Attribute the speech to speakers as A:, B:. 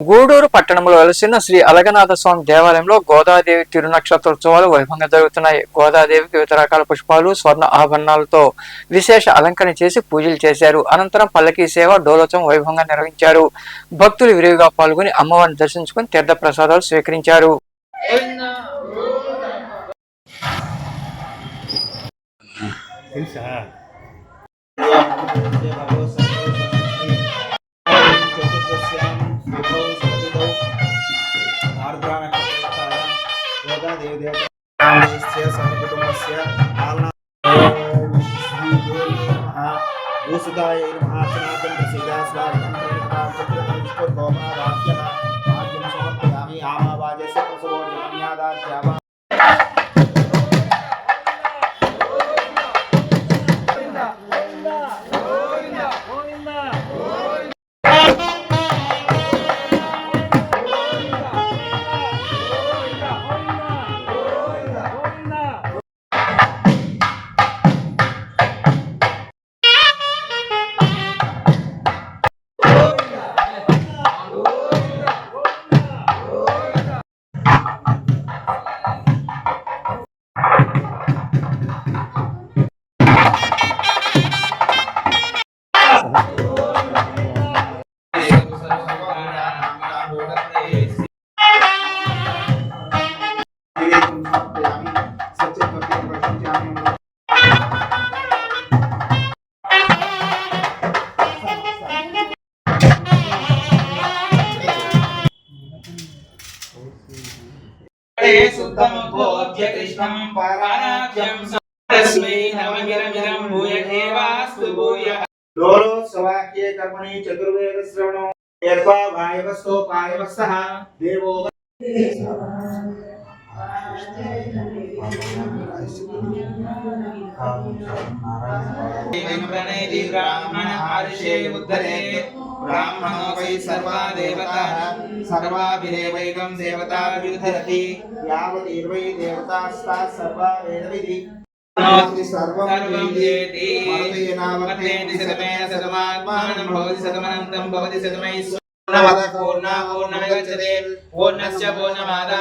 A: గూడూరు పట్టణంలో వెలసిన శ్రీ అలగనాథ స్వామి దేవాలయంలో గోదాదేవి తిరునక్షత్రోత్సవాలు వైభవంగా జరుగుతున్నాయి. గోదాదేవికి వివిధ రకాల పుష్పాలు స్వర్ణ ఆభరణాలతో విశేష అలంకరణ చేసి పూజలు చేశారు. అనంతరం పల్లకీ సేవ డోలోత్సవం వైభవంగా నిర్వహించారు. భక్తులు విరివిగా పాల్గొని అమ్మవారిని దర్శించుకుని తీర్థ ప్రసాదాలు స్వీకరించారు.
B: తెలుసా? భూసుదాయ మహాసనాథం ప్రసీదా స్వాగతం గోపారాధ్యమ ते शुद्धं बोध्य कृष्णं
C: पराराध्यं तस्मै नमगिरगिरं भूय। एवास्तु भूयः दोरो सवाक्ये
B: कर्मणि चतुर्वेद श्रवणो यत्वा वायवस्तो पायवस्तः देवो దేవో
C: ప్రణేతి బ్రాహ్మణ హర్షే ఉద్ధరే బ్రాహ్మణో వై సర్వా దేవతాః సర్వాభిరేవైకం దేవతాభిరుధరతి
B: యావతీర్వై దేవతాస్తా సర్వా వేదవిధి
C: సర్వం చేతి వర్తేతి శతమేన శతమాత్మానం భవతి శతమనంతం భవతి శతమై పూర్ణ పూర్ణ పూర్ణమిగచ్చతే పూర్ణస్య పూర్ణమాదా